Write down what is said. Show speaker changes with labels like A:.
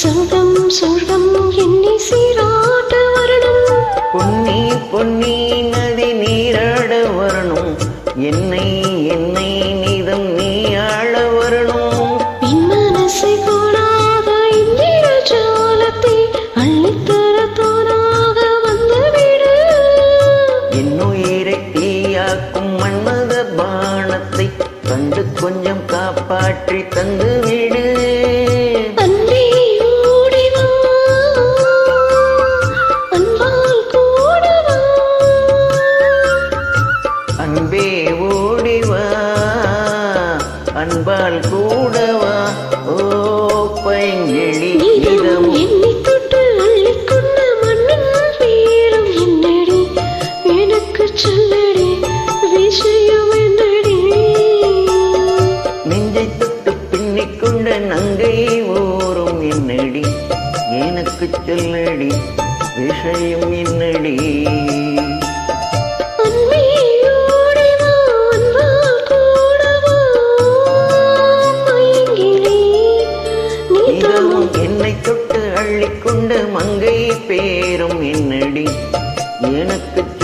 A: சொர்க்கம் சொர்க்கம் என்னை சீராட்ட வரணும். பொன்னி பொன்னி நதி நீராட வரணும். என்னை என்னை நீதம் நீ ஆள வரணும்.
B: என் மனசை கூடாத இந்திரஜாலத்தை அள்ளித்தர தோனாக வந்துவிடு.
A: என் உயிரை தீயாக்கும் மன்மத பானத்தை கண்டு கொஞ்சம் காப்பாற்றி தந்துவிடு.
B: அன்பே
A: ஓடிவா அன்பால் கூடவா ஓ பைங்கிழி இதம்.
B: சொல்லடி விஷயம் என்னடி?
A: நெஞ்சை தொட்டு பின்னிக் கொண்ட நங்கை ஓரும் என்னடி? எனக்கு சொல்லடி விஷயம் என்னடி? அள்ளிக்கொண்ட மங்கை பேரும் என்னடி? எனக்கு